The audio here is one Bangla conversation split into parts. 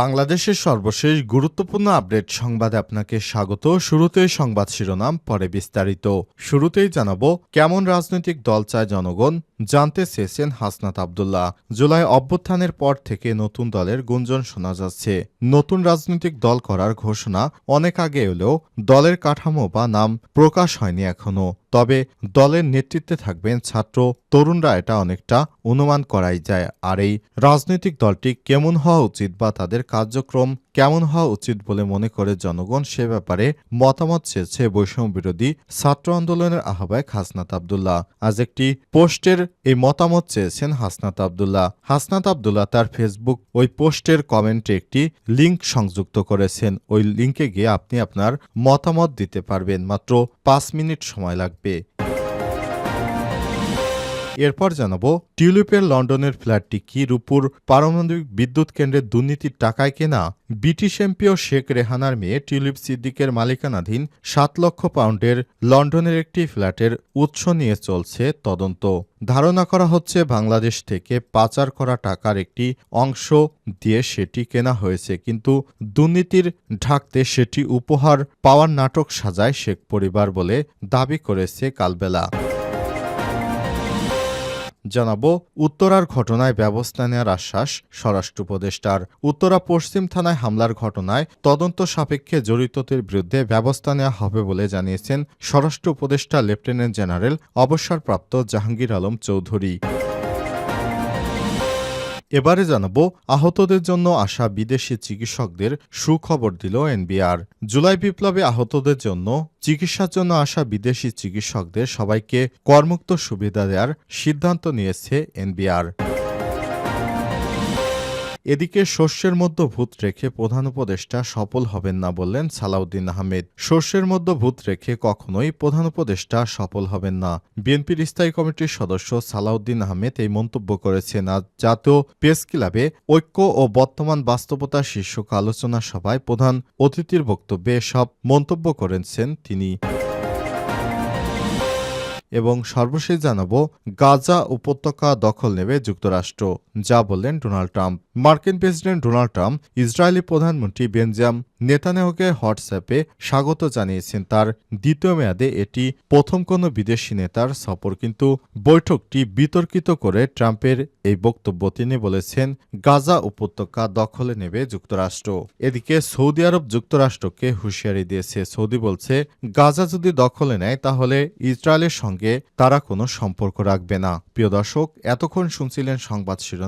বাংলাদেশের সর্বশেষ গুরুত্বপূর্ণ আপডেট সংবাদে আপনাকে স্বাগত। শুরুতেই সংবাদ শিরোনাম, পরে বিস্তারিত। শুরুতেই জানাব, কেমন রাজনৈতিক দল চায় জনগণ? জানতে চেয়েছেন হাসনাত আবদুল্লাহ। জুলাই অভ্যুত্থানের পর থেকে নতুন দলের গুঞ্জন শোনা যাচ্ছে। নতুন রাজনৈতিক দল করার ঘোষণা অনেক আগে এলেও দলের কাঠামো বা নাম প্রকাশ হয়নি এখনও তবে দলের নেতৃত্বে থাকবেন ছাত্র তরুণরা এটা অনেকটা অনুমান করাই যায়। আর এই রাজনৈতিক দলটি কেমন হওয়া উচিত বা তাদের কার্যক্রম কেমন হওয়া উচিত বলে মনে করে জনগণ সে ব্যাপারে মতামত চেয়েছে বৈষম্য বিরোধী ছাত্র আন্দোলনের আহ্বায়ক হাসনাত আবদুল্লাহ। আজ একটি পোস্টের এই মতামত চেয়েছেন হাসনাত আবদুল্লাহ। হাসনাত আবদুল্লাহ তার ফেসবুক ওই পোস্টের কমেন্টে একটি লিংক সংযুক্ত করেছেন। ওই লিংকে গিয়ে আপনি আপনার মতামত দিতে পারবেন। মাত্র পাঁচ মিনিট সময় লাগবে। এরপর জানাব, টিউলিপের লন্ডনের ফ্ল্যাটটি কি রূপুর পারমাণবিক বিদ্যুৎ কেন্দ্রের দুর্নীতির টাকায় কেনা? ব্রিটিশ এমপিও শেখ রেহানার মেয়ে টিউলিপ সিদ্দিকের মালিকানাধীন সাত লক্ষ পাউন্ডের লন্ডনের একটি ফ্ল্যাটের উৎস নিয়ে চলছে তদন্ত। ধারণা করা হচ্ছে, বাংলাদেশ থেকে পাচার করা টাকার একটি অংশ দিয়ে সেটি কেনা হয়েছে, কিন্তু দুর্নীতির ঢাকতে সেটি উপহার পাওয়ার নাটক সাজায় শেখ পরিবার বলে দাবি করেছে কালবেলা। জানাব উত্তরার ঘটনায় ব্যবস্থা নেওয়ার আশ্বাস স্বরাষ্ট্র উপদেষ্টার। উত্তরা পশ্চিম থানায় হামলার ঘটনায় তদন্ত সাপেক্ষে জড়িতদের বিরুদ্ধে ব্যবস্থা নেওয়া হবে বলে জানিয়েছেন স্বরাষ্ট্র উপদেষ্টা লেফটেন্যান্ট জেনারেল অবসরপ্রাপ্ত জাহাঙ্গীর আলম চৌধুরী। এবারে জানাব আহতদের জন্য আসা বিদেশি চিকিৎসকদের সুখবর দিল এনবিআর। জুলাই বিপ্লবে আহতদের জন্য চিকিৎসার জন্য আসা বিদেশি চিকিৎসকদের সবাইকে কর্মুক্ত সুবিধা দেওয়ার সিদ্ধান্ত নিয়েছে এনবিআর। এদিকে শস্যের মধ্যে ভূত রেখে প্রধান উপদেষ্টা সফল হবেন না বললেন সালাউদ্দিন আহমেদ। শস্যের মধ্যে ভূত রেখে কখনোই প্রধান উপদেষ্টা সফল হবেন না। বিএনপির স্থায়ী কমিটির সদস্য সালাউদ্দিন আহমেদ এই মন্তব্য করেছেন। আজ জাতীয় প্রেস ক্লাবে ঐক্য ও বর্তমান বাস্তবতা শীর্ষক আলোচনা সভায় প্রধান অতিথির বক্তব্যে সব মন্তব্য করেছেন তিনি। এবং সর্বশেষ জানাব, গাজা উপত্যকা দখল নেবে যুক্তরাষ্ট্র। যা বললেন ডোনাল্ড ট্রাম্প। মার্কিন প্রেসিডেন্ট ডোনাল্ড ট্রাম্প ইসরায়েলি প্রধানমন্ত্রী বেঞ্জাম নেতানিয়াহুকে হোয়াটসঅ্যাপে স্বাগত জানিয়েছেন। তার দ্বিতীয় মেয়াদে এটি প্রথম কোনো বিদেশি নেতার সফর, কিন্তু বৈঠকটি বিতর্কিত করে ট্রাম্পের এই বক্তব্য তিনি বলেছেন, গাজা উপত্যকা দখলে নেবে যুক্তরাষ্ট্র। এদিকে সৌদি আরব যুক্তরাষ্ট্রকে হুঁশিয়ারি দিয়েছে। সৌদি বলছে, গাজা যদি দখলে নেয়, তাহলে ইসরায়েলের সঙ্গে তারা কোনো সম্পর্ক রাখবে না। প্রিয় দর্শক, এতক্ষণ শুনছিলেন সংবাদ শিরোনাম।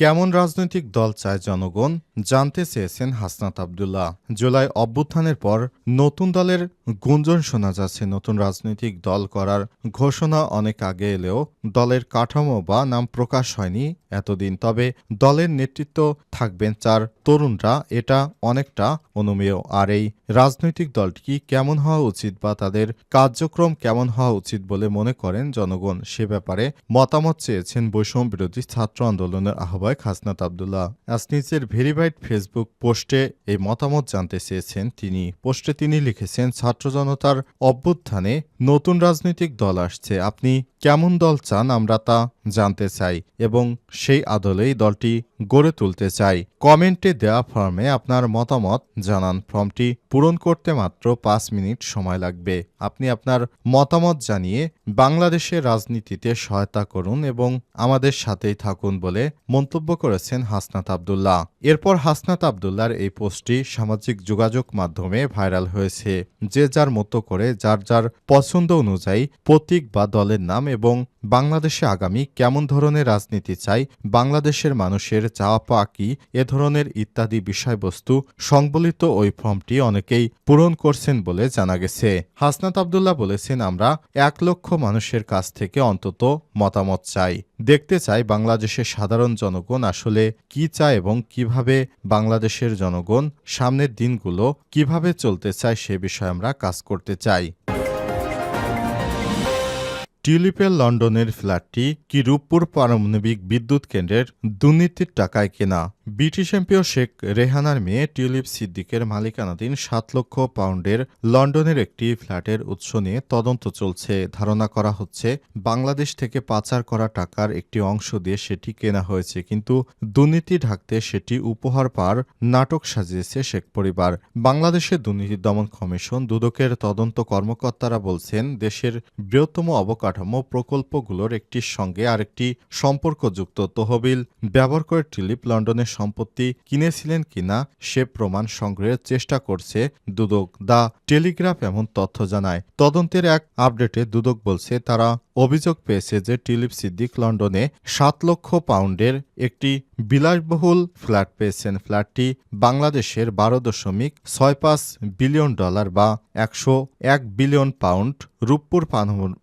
কেমন রাজনৈতিক দল চায় জনগণ জানতে চেয়েছেন হাসনাত আবদুল্লাহ। জুলাই অভ্যুত্থানের পর নতুন দলের গুঞ্জন শোনা যাচ্ছে। নতুন রাজনৈতিক দল করার ঘোষণা অনেক আগে এলেও দলের কাঠামো বা নাম প্রকাশ হয়নি এতদিন। তবে দলের নেতৃত্ব থাকবেন চার তরুণরা, এটা অনেকটা অনুমেয়। আর এই রাজনৈতিক দলটি কেমন হওয়া উচিত বা তাদের কার্যক্রম কেমন হওয়া উচিত বলে মনে করেন জনগণ? সে ব্যাপারে মতামত চেয়েছেন বৈষম্য বিরোধী ছাত্র আন্দোলনের আহ্বায়ক হাসনাত আবদুল্লাহ আজ নিজের ভেরিফাইড ফেসবুক পোস্টে এই মতামত জানতে চেয়েছেন তিনি। পোস্টে তিনি লিখেছেন, ছাত্র জনতার অভ্যুত্থানে নতুন রাজনৈতিক দল আসছে। আপনি কেমন দল চান আমরা তা জানতে চাই এবং সেই আদলেই দলটি গড়ে তুলতে চাই। কমেন্টে দেওয়া ফর্মে আপনার মতামত জানান। ফর্মটি পূরণ করতে মাত্র পাঁচ মিনিট সময় লাগবে। আপনি আপনার মতামত জানিয়ে বাংলাদেশের রাজনীতিতে সহায়তা করুন এবং আমাদের সাথেই থাকুন বলে মন্তব্য করেছেন হাসনাত আবদুল্লাহ। এরপর হাসনাত আবদুল্লার এই পোস্টটি সামাজিক যোগাযোগ মাধ্যমে ভাইরাল হয়েছে। যে যার মতো করে যার যার পছন্দ অনুযায়ী প্রতীক বা দলের নাম এবং বাংলাদেশে আগামী কেমন ধরনের রাজনীতি চাই, বাংলাদেশের মানুষের চাওয়া পাওয়া কি, এ ধরনের ইত্যাদি বিষয়বস্তু সংবলিত ওই ফর্মটি অনেকেই পূরণ করছেন বলে জানা গেছে। হাসনাত আবদুল্লাহ বলেছেন, আমরা এক লক্ষ মানুষের কাছ থেকে অন্তত মতামত চাই। দেখতে চাই বাংলাদেশের সাধারণ জনগণ আসলে কি চায় এবং কীভাবে বাংলাদেশের জনগণ সামনের দিনগুলো কীভাবে চলতে চায় সে বিষয়ে আমরা কাজ করতে চাই। টিউলিপের লন্ডনের ফ্ল্যাটটি কি রূপপুর পারমাণবিক বিদ্যুৎ কেন্দ্রের দুর্নীতির টাকায় কেনা। ব্রিটিশ এমপিও শেখ রেহানার মেয়ে টিউলিপ সিদ্দিকের মালিকানাধীন সাত লক্ষ পাউন্ডের লন্ডনের একটি ফ্ল্যাটের উৎস নিয়ে তদন্ত চলছে। ধারণা করা হচ্ছে, বাংলাদেশ থেকে পাচার করা টাকার একটি অংশ দিয়ে সেটি কেনা হয়েছে, কিন্তু দুর্নীতি ঢাকতে সেটি উপহার পার নাটক সাজিয়েছে শেখ পরিবার। বাংলাদেশের দুর্নীতি দমন কমিশন দুদকের তদন্ত কর্মকর্তারা বলছেন, দেশের বৃহত্তম অবকাঠামো প্রকল্পগুলোর একটির সঙ্গে আরেকটি সম্পর্কযুক্ত তহবিল ব্যবহার করে টিলিপ লন্ডনের সম্পত্তি কিনেছিলেন কিনা সে প্রমাণ সংগ্রহের চেষ্টা করছে দুদক। দ্য টেলিগ্রাফ এমন তথ্য জানায়। তদন্তের এক আপডেটে দুদক বলছে, তারা অভিযোগ পেয়েছে যে টিলিপ সিদ্দিক লন্ডনে সাত লক্ষ পাউন্ডের একটি বিলাসবহুল ফ্ল্যাট পেয়েছেন। ফ্ল্যাটটি বাংলাদেশের বারো দশমিক ছয় পাঁচ বিলিয়ন ডলার বা একশো এক বিলিয়ন পাউন্ড রূপপুর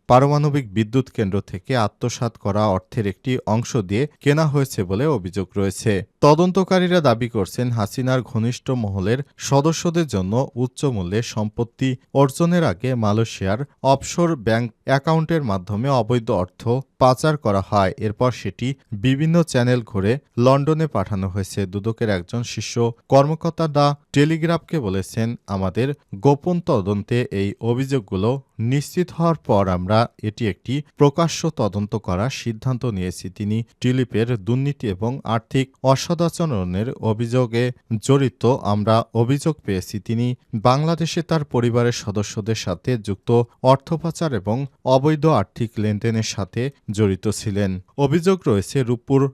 পারমাণবিক বিদ্যুৎ কেন্দ্র থেকে আত্মসাৎ করা অর্থের একটি অংশ দিয়ে কেনা হয়েছে বলে অভিযোগ রয়েছে। তদন্তকারীরা দাবি করছেন, হাসিনার ঘনিষ্ঠ মহলের সদস্যদের জন্য উচ্চ মূল্যের সম্পত্তি অর্জনের আগে মালয়েশিয়ার অফশোর ব্যাংক অ্যাকাউন্টের মাধ্যমে অবৈধ অর্থ পাচার করা হয়। এরপর সেটি বিভিন্ন চ্যানেল ঘুরে লন্ডনে পাঠানো হয়েছে। দুদকের একজন শীর্ষ কর্মকর্তা দা টেলিগ্রাফকে বলেছেন, আমাদের গোপন তদন্তে এই অভিযোগগুলো নিশ্চিত হওয়ার পর আমরা এটি একটি প্রকাশ্য তদন্ত করার সিদ্ধান্ত নিয়েছি। তিনি টিলিপের দুর্নীতি এবং আর্থিক অসদাচরণের অভিযোগে জড়িত আমরা অভিযোগ পেয়েছি। তিনি বাংলাদেশে তার পরিবারের সদস্যদের সাথে যুক্ত অর্থ পাচার এবং অবৈধ আর্থিক লেনদেনের সাথে জড়িত ছিলেন। অভিযোগ রয়েছে, রূপপুর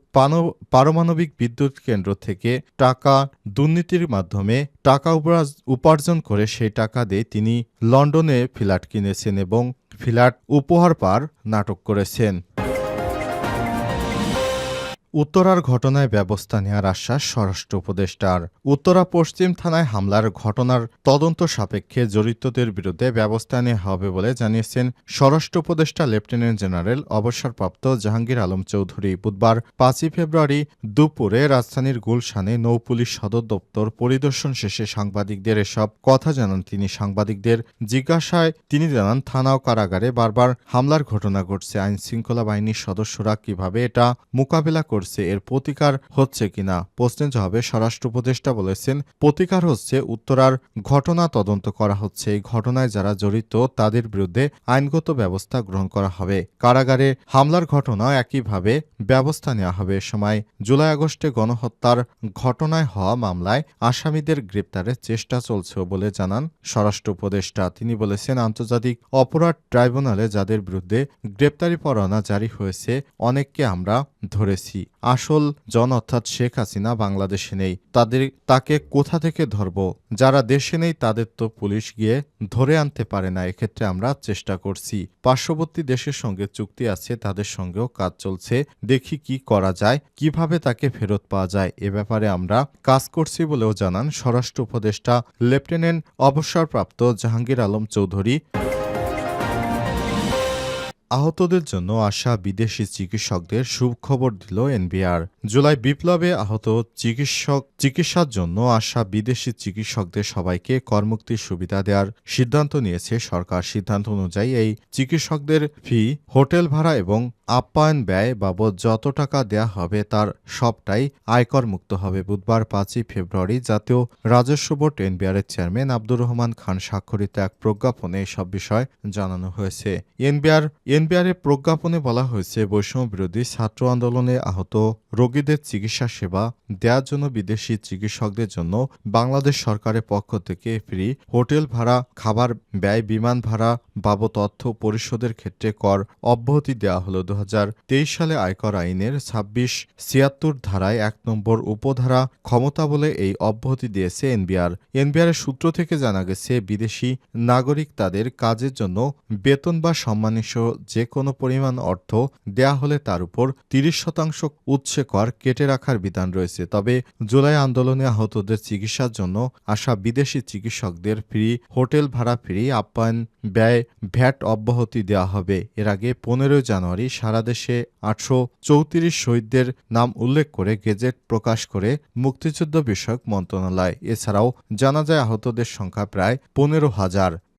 পারমাণবিক বিদ্যুৎ কেন্দ্র থেকে টাকা দুর্নীতির মাধ্যমে টাকা উপার্জ- উপার্জন করে সেই টাকা দিয়ে তিনি লন্ডনে ফ্ল্যাট কিনেছেন এবং ফ্ল্যাট উপহার পার নাটক করেছেন। উত্তরার ঘটনায় ব্যবস্থা নেওয়ার আশ্বাস স্বরাষ্ট্র উপদেষ্টার। উত্তরা পশ্চিম থানায় হামলার ঘটনার তদন্ত সাপেক্ষে জড়িতদের বিরুদ্ধে ব্যবস্থা নেওয়া হবে বলে জানিয়েছেন স্বরাষ্ট্র উপদেষ্টা লেফটেন্যান্ট জেনারেল অবসরপ্রাপ্ত জাহাঙ্গীর আলম চৌধুরী। বুধবার পাঁচই ফেব্রুয়ারি দুপুরে রাজধানীর গুলশানে নৌপুলিশ সদর দপ্তর পরিদর্শন শেষে সাংবাদিকদের এসব কথা জানান তিনি। সাংবাদিকদের জিজ্ঞাসায় তিনি জানান, থানা ও কারাগারে বারবার হামলার ঘটনা ঘটছে। আইন শৃঙ্খলা বাহিনীর সদস্যরা কীভাবে এটা মোকাবেলা করছে, এর প্রতিকার হচ্ছে কিনা? প্রশ্নের জবাবে স্বরাষ্ট্র উপদেষ্টা বলেছেন, প্রতিকার হচ্ছে উত্তরার ঘটনা তদন্ত করা হচ্ছে। এই ঘটনায় যারা জড়িত, তাদের বিরুদ্ধে আইনগত ব্যবস্থা গ্রহণ করা হবে। কারাগারে হামলার ঘটনা একইভাবে ব্যবস্থা নেওয়া হবে। সময় জুলাই আগস্টে গণহত্যার ঘটনায় হওয়া মামলায় আসামিদের গ্রেপ্তারের চেষ্টা চলছে বলে জানান স্বরাষ্ট্র উপদেষ্টা। তিনি বলেছেন, আন্তর্জাতিক অপরাধ ট্রাইব্যুনালে যাদের বিরুদ্ধে গ্রেপ্তারি পরোয়ানা জারি হয়েছে, অনেককে আমরা ধরেছি। আসল জন অর্থাৎ শেখ হাসিনা বাংলাদেশে নেই। তাদের তাকে কোথা থেকে ধরব? যারা দেশে নেই, তাদের তো পুলিশ গিয়ে ধরে আনতে পারে না। এক্ষেত্রে আমরা চেষ্টা করছি। পার্শ্ববর্তী দেশের সঙ্গে চুক্তি আছে, তাদের সঙ্গেও কাজ চলছে। দেখি কি করা যায়, কীভাবে তাকে ফেরত পাওয়া যায়, এ ব্যাপারে আমরা কাজ করছি বলেও জানান স্বরাষ্ট্র উপদেষ্টা লেফটেন্যান্ট অবসরপ্রাপ্ত জাহাঙ্গীর আলম চৌধুরী। আহতদের জন্য আসা বিদেশি চিকিৎসকদের সুখবর দিল এনবিআর। জুলাই বিপ্লবে আহত চিকিৎসক, চিকিৎসার জন্য আসা বিদেশি চিকিৎসকদের সবাইকে কর্মুক্তির সুবিধা দেওয়ার সিদ্ধান্ত নিয়েছে সরকার। সিদ্ধান্ত অনুযায়ী এই চিকিৎসকদের ফি, হোটেল ভাড়া এবং আপ্যায়ন ব্যয় বাবদ যত টাকা দেয়া হবে তার সবটাই আয়কর মুক্ত হবে। বুধবার পাঁচই ফেব্রুয়ারি জাতীয় রাজস্ব বোর্ড এনবিআরের চেয়ারম্যান আব্দুর রহমান খান স্বাক্ষরিত এক প্রজ্ঞাপনে এসব বিষয় জানানো হয়েছে। এনবিআর এনবিআরের প্রজ্ঞাপনে বলা হয়েছে, বৈষম্য বিরোধী ছাত্র আন্দোলনে আহত রোগীদের চিকিৎসা সেবা দেওয়ার জন্য বিদেশি চিকিৎসকদের জন্য বাংলাদেশ সরকারের পক্ষ থেকে ফ্রি হোটেল ভাড়া, খাবার ব্যয়, বিমান ভাড়া বাবদ অর্থ পরিশোধের ক্ষেত্রে কর অব্যাহতি দেওয়া হলো। দু সালে আয়কর আইনের ছাব্বিশ ছিয়াত্তর ধারায় এক নম্বর উপধারা ক্ষমতা বলে এই অব্যাহতি দিয়েছে এনবিআর। এনবিআরের সূত্র থেকে জানা গেছে, বিদেশি নাগরিক তাদের কাজের জন্য বেতন বা সম্মানিসহ যে কোনো পরিমাণ অর্থ দেয়া হলে তার উপর তিরিশ শতাংশ উৎসে কর কেটে রাখার বিধান রয়েছে। তবে জুলাই আন্দোলনে আহতদের চিকিৎসার জন্য আসা বিদেশি চিকিৎসকদের ফ্রি, হোটেল ভাড়া ফ্রি আপ্যায়ন ব্যয় ভ্যাট অব্যাহতি দেওয়া হবে। এর আগে পনেরোই জানুয়ারি সারা দেশে আটশো চৌত্রিশ শহীদদের নাম উল্লেখ করে গেজেট প্রকাশ করে মুক্তিযুদ্ধ বিষয়ক মন্ত্রণালয়। এছাড়াও জানা যায়, আহতদের সংখ্যা প্রায় পনেরো হাজার।